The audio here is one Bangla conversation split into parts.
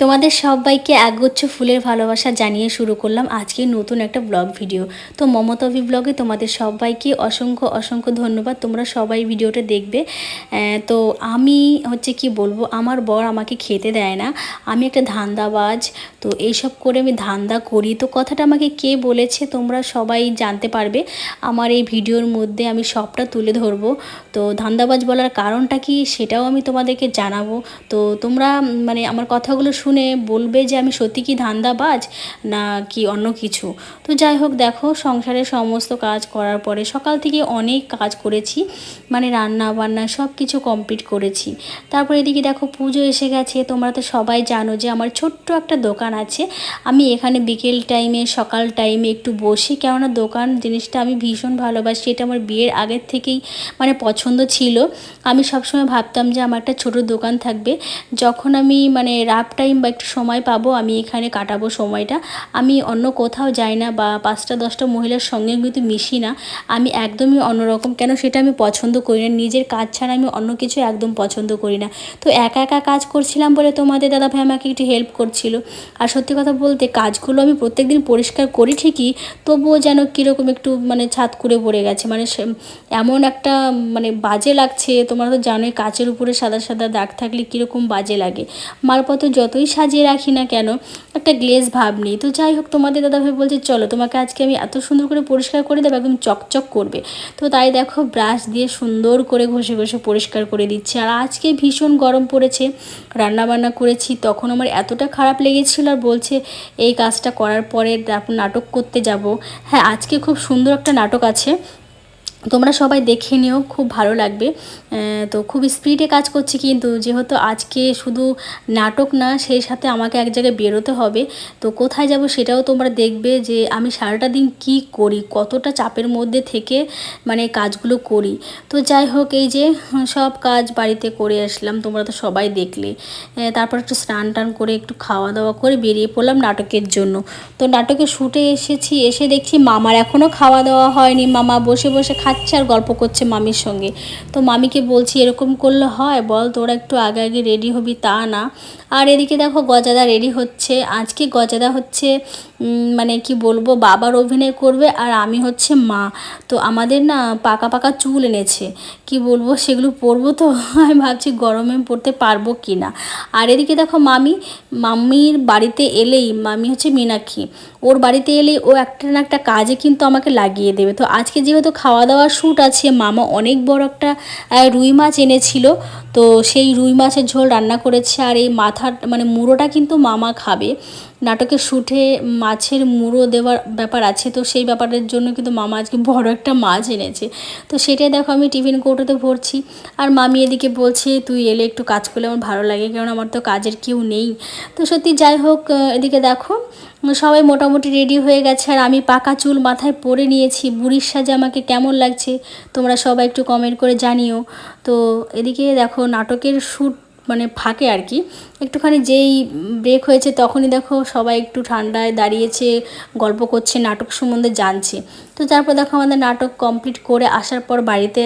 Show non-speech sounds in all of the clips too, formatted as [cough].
তোমাদের সবাইকে একগুচ্ছ ফুলের ভালোবাসা জানিয়ে শুরু করলাম আজকে নতুন একটা ব্লগ ভিডিও। তো মমতাবি ব্লগে তোমাদের সবাইকে অসংখ্য অসংখ্য ধন্যবাদ। তোমরা সবাই ভিডিওটা দেখবে। তো আমি হচ্ছে কি বলব, আমার বর আমাকে খেতে দেয় না। আমি একটা ধান্দাবাজ, তো এইসব করে আমি ধান্দা করি। তো কথাটা আমাকে কে বলেছে তোমরা সবাই জানতে পারবে। আমার এই ভিডিওর মধ্যে আমি সবটা তুলে ধরবো। তো ধান্দাবাজ বলার কারণটা কি সেটাও আমি তোমাদেরকে জানাব। তো তোমরা মানে আমার কথাগুলো শুনে বলবে যে আমি সত্যি কি ধান্দাবাজ না কি অন্য কিছু? তো যাই হোক, দেখো, সংসারের সমস্ত কাজ করার পরে সকাল থেকে অনেক কাজ করেছি। মানে রান্না বান্না সব কিছু কমপ্লিট করেছি। তারপরে এদিকে দেখো, পুজো এসে গেছে। তোমরা তো সবাই জানো যে আমার ছোট্ট একটা দোকান আছে। আমি এখানে বিকেল টাইমে, সকাল টাইমে একটু বসি। কেননা দোকান জিনিসটা আমি ভীষণ ভালোবাসি। এটা আমার বিয়ের আগের থেকেই মানে পছন্দ ছিল। আমি সবসময় ভাবতাম যে আমার একটা ছোট দোকান থাকবে। যখন আমি মানে রাফ টাইম বা একটু সময় পাবো, আমি এখানে কাটাবো সময়টা। আমি অন্য কোথাও যাই না বা পাঁচটা, দশটা মহিলার সঙ্গে কিন্তু মিশি না। আমি একদমই অন্যরকম, কেন সেটা আমি পছন্দ করি না। নিজের কাজ ছাড়া আমি অন্য কিছু একদম পছন্দ করি না। তো একা একা কাজ করছিলাম বলে তোমাদের দাদা ভাই আমাকে একটু হেল্প করছিল। আর সত্যি কথা বলতে কাজগুলো আমি প্রত্যেকদিন পরিষ্কার করি ঠিকই, তবুও যেন কীরকম একটু মানে ছাদ করে পড়ে গেছে। মানে এমন একটা মানে বাজে লাগছে, তোমরা তো জানোই কাচের উপরে সাদা সাদা দাগ থাকলে কীরকম বাজে লাগে। মালপত্র যতই সাজিয়ে রাখি না কেন? একটা গ্লেজ ভাব নেই। তো যাই হোক, তোমাদের দাদাভাই বলছে, চলো, তোমাকে আজকে আমি এত সুন্দর করে পরিষ্কার করে দেবো, একদম চকচক করবে। তো তাই দেখো ব্রাশ দিয়ে সুন্দর করে ঘষে ঘষে পরিষ্কার করে দিচ্ছে। আর আজকে ভীষণ গরম পড়েছে রান্না বান্না করেছি, তখন আমার এতটা খারাপ লেগেছিল আর বলছে, এই কাজটা করার পরে নাটক করতে যাব। হ্যাঁ আজকে খুব সুন্দর একটা নাটক আছে। তোমরা সবাই দেখে নিও, খুব ভালো লাগবে। তো খুব স্পিডে কাজ করছি কিন্তু যেহেতু আজকে শুধু নাটক না, সেই সাথে আমাকে এক জায়গায় বেরোতে হবে। তো কোথায় যাব সেটাও তোমরা দেখবে যে আমি সারাটা দিন কি করি, কতটা চাপের মধ্যে থেকে মানে কাজগুলো করি। তো যাই হোক, এই যে সব কাজ বাড়িতে করে আসলাম, তোমরা তো সবাই দেখলে। তারপর একটু স্নান টান করে একটু খাওয়া দাওয়া করে বেরিয়ে পড়লাম নাটকের জন্য। তো নাটকে শুটে এসেছি, এসে দেখছি মামার এখনও খাওয়া দাওয়া হয়নি। মামা বসে বসে খাচ্ছে আর গল্প করছে মামির সঙ্গে। তো মামিকে বলছি, এরকম করলে হয়? বল, তোরা একটু আগে আগে রেডি হবি তা না। আর এদিকে দেখো গজাদা রেডি হচ্ছে। আজকে গজাদা হচ্ছে মানে কি বলব, বাবার অভিনয় করবে আর আমি হচ্ছে মা। তো আমাদের না পাকা পাকা চুল এনেছে। কি বলব, সেগুলো পরবো তো? [laughs] আমি ভাবছি গরমে পরতে পারব কি না আর এদিকে দেখো মামি মাম্মির বাড়িতে এলেই মামি হচ্ছে মীনাক্ষী। ওর বাড়িতে এলেই ও একটা না একটা কাজে কিন্তু আমাকে লাগিয়ে দেবে। তো আজকে যেহেতু খাওয়া দাওয়ার শ্যুট আছে, মামা অনেক বড় একটা রুই মাছ এনেছিল। তো সেই রুই মাছের ঝোল রান্না করেছে আর এই মাথার মানে মুড়োটা কিন্তু মামা খাবে। নাটকের শ্যুটে মাছের মুড়ো দেওয়ার ব্যাপার আছে, তো সেই ব্যাপারের জন্য কিন্তু মামা আজকে বড় একটা মাছ এনেছে। তো সেটাই দেখো আমি টিফিন কৌটোতে ভরছি। আর মামি এদিকে বলছে, তুই এলে একটু কাজ করলে আমার ভালো লাগে কারণ আমার তো কাজের কেউ নেই। তো সত্যি যাই হোক এদিকে দেখো সবাই মোটামুটি রেডি হয়ে গেছে। আর আমি পাকা চুল মাথায় পরে নিয়েছি। বুড়ির সাজে আমাকে কেমন লাগছে, তোমরা সবাই একটু কমেন্ট করে জানিও। তো এদিকে দেখো, নাটকের শ্যুট মানে ফাঁকে আর কি। একটুখানি যেই ব্রেক হয়েছে তখনই দেখো সবাই একটু ঠান্ডায় দাঁড়িয়েছে, গল্প করছে, নাটক সম্বন্ধে জানছে। তো তারপর দেখো আমাদের নাটক কমপ্লিট করে আসার পর বাড়িতে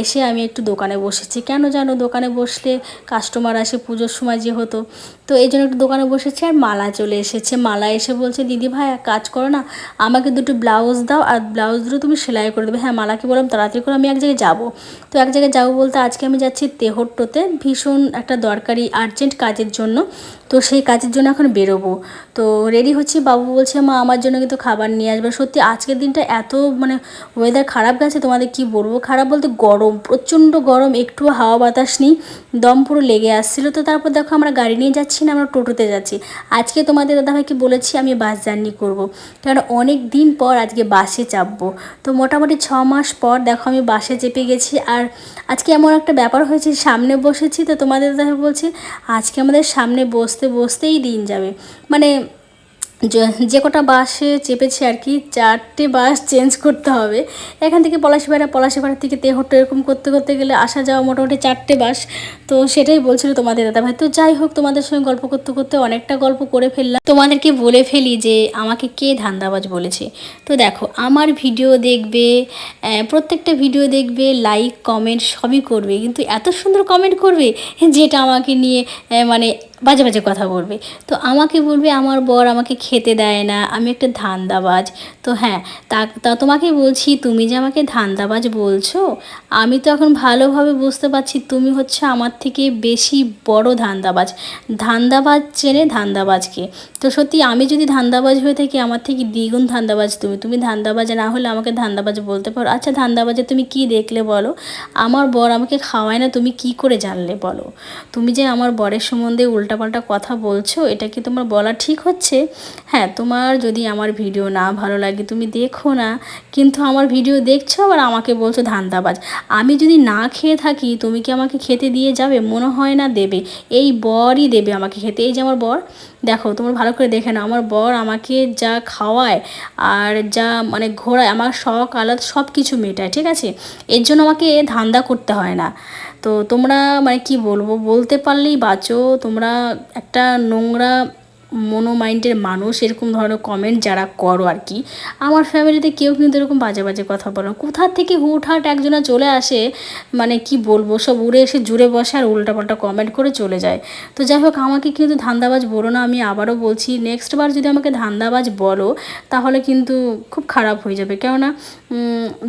এসে আমি একটু দোকানে বসেছি। কেন জানো দোকানে বসলে কাস্টমার আসে পুজোর সময় যে হতো তো এই জন্য একটু দোকানে বসেছি আর মালা চলে এসেছে। মালা এসে বলছে, দিদি ভাই, এক কাজ করো না, আমাকে দুটো ব্লাউজ দাও আর ব্লাউজ দুটো তুমি সেলাই করে দেবে। হ্যাঁ মালাকে বললাম, তাড়াতাড়ি করে আমি এক জায়গায় যাব। তো এক জায়গায় যাব বলতে আজকে আমি যাচ্ছি তেহট্টোতে। ভীষণ একটা দরকারি আর্জেন্ট কাজের জন্য। তো সেই কাজের জন্য এখন বেরোবো। তো রেডি হচ্ছি। বাবু বলছে, মা, আমার জন্য কিন্তু খাবার নিয়ে আসবে। সত্যি, আজকের দিনটা এত মানে ওয়েদার খারাপ গেছে, তোমাদের কি বলব? খারাপ বলতে গরম, প্রচণ্ড গরম একটু হাওয়া বাতাস নেই, দম পুরো লেগে আসছিল। তো তারপর দেখো, আমরা গাড়ি নিয়ে যাচ্ছি না, আমরা টোটোতে যাচ্ছি। আজকে তোমাদের দাদাভাইকে বলেছি, আমি বাস জার্নি করব। কারণ অনেক দিন পর আজকে বাসে চাপবো। তো মোটামুটি ছ মাস পর দেখো, আমি বাসে চেপে গেছি। আর আজকে এমন একটা ব্যাপার হয়েছে, সামনে বসেছি। তো তোমাদের দাদা বলছে, আজকে আমাদের সামনে বসতে বসতেই দিন যাবে। মানে যে- কটা বাসে চেপেছি আর কি, চারটে বাস চেঞ্জ করতে হবে। এখান থেকে পলাশিপাড়া পলাশিপাড়া থেকে তেহট্ট এরকম করতে করতে গেলে আসা যাওয়া মোটামুটি চারটে বাস। তো সেটাই বলছিল তোমাদের দাদা ভাই। তো যাই হোক, তোমাদের সঙ্গে গল্প করতে করতে অনেকটা গল্প করে ফেললাম। তোমাদেরকে বলে ফেলি যে, আমাকে কে ধান্দাবাজ বলেছে? তো দেখো, আমার ভিডিও দেখবে প্রত্যেকটা ভিডিও দেখবে লাইক কমেন্ট সবই করবে। কিন্তু এত সুন্দর কমেন্ট করবে যেটা আমাকে নিয়ে মানে বাজে বাজে কথা বলবে। তো আমাকে বলবে, আমার বর আমাকে খেতে দেয় না, আমি একটা ধান্দাবাজ। তো হ্যাঁ তা তা তোমাকে বলছি, তুমি যে আমাকে ধান্দাবাজ বলছো, আমি তো এখন ভালোভাবে বুঝতে পারছি তুমি হচ্ছে আমার থেকে বেশি বড় ধান্দাবাজ। ধান্দাবাজ চেনে ধান্দাবাজকে। তো সত্যি আমি যদি ধান্দাবাজ হয়ে থাকি, আমার থেকে দ্বিগুণ ধান্দাবাজ তুমি। তুমি ধান্দাবাজ না হলে আমাকে ধান্দাবাজ বলতে পারো। আচ্ছা ধান্দাবাজে তুমি কি দেখলে বলো? আমার বর আমাকে খাওয়ায় না, তুমি কি করে জানলে বলো? তুমি যে আমার বরের সম্বন্ধে উল্টাপাল্টা কথা বলছো, এটা কি তোমার বলা ঠিক হচ্ছে? হ্যাঁ তোমার যদি আমার ভিডিও না ভালো লাগে, তুমি দেখো না। কিন্তু আমার ভিডিও দেখছ, আবার আমাকে বলছো ধান্দাবাজ। আমি যদি না খেয়ে থাকি, তুমি কি আমাকে খেতে দিয়ে যাবে? মনে হয় না দেবে। এই বরই দেবে আমাকে খেতে। এই যে আমার বর, দেখো, তোমার ভালো করে দেখে নাও। আমার বর আমাকে যা খাওয়ায় আর যা মানে ঘোরায়, আমার শখ, আলাদা সব কিছু মেটায়, ঠিক আছে? এর জন্য আমাকে ধান্দা করতে হয় না। তো তোমরা মানে কি বলব, বলতে পারলেই বাঁচো। তোমরা একটা নোংরা মনো মাইন্ডের মানুষ, এরকম ধরনের কমেন্ট যারা করো আর কি আমার ফ্যামিলিতে কেউ কিন্তু এরকম বাজে বাজে কথা বলো। কোথা থেকে হুটহাট একজনা চলে আসে মানে কি বলব, সব উড়ে এসে জুড়ে বসে আর উল্টাপাল্টা কমেন্ট করে চলে যায়। তো যাই হোক, আমাকে কিন্তু ধান্দাবাজ বলো না, আমি আবারও বলছি নেক্সট বার যদি আমাকে ধান্দাবাজ বলো, তাহলে কিন্তু খুব খারাপ হয়ে যাবে। কেননা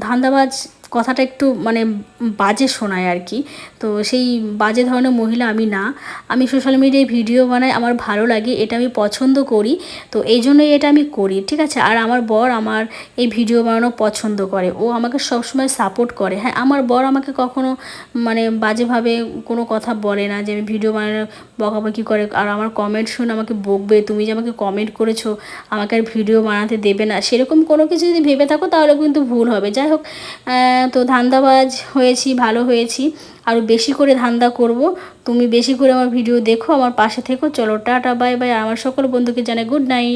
ধান্দাবাজ কথাটা একটু মানে বাজে শোনায় আর কি। তো সেই বাজে ধরনের মহিলা আমি না। আমি সোশ্যাল মিডিয়ায় ভিডিও বানাই, আমার ভালো লাগে, এটা আমি পছন্দ করি। তো এই জন্যই এটা আমি করি, ঠিক আছে? আর আমার বর আমার এই ভিডিও বানানো পছন্দ করে। ও আমাকে সবসময় সাপোর্ট করে। হ্যাঁ আমার বর আমাকে কখনো মানে বাজেভাবে কোনো কথা বলে না যে আমি ভিডিও বানানো বকাবকি করে। আর আমার কমেন্ট শুনে আমাকে বকবে, তুমি যে আমাকে কমেন্ট করেছ, আমাকে আর ভিডিও বানাতে দেবে না। সেরকম কোনো কিছু যদি ভেবে থাকো, তাহলে কিন্তু ভুল হবে। যাই হোক তো ধান্দাবাজ হয়েছি, ভালো হয়েছি। আরও বেশি করে ধান্দা করব। তুমি বেশি করে আমার ভিডিও দেখো, আমার পাশে থেকো। চলো, টাটা বাই বাই আমার সকল বন্ধুকে জানাই গুড নাইট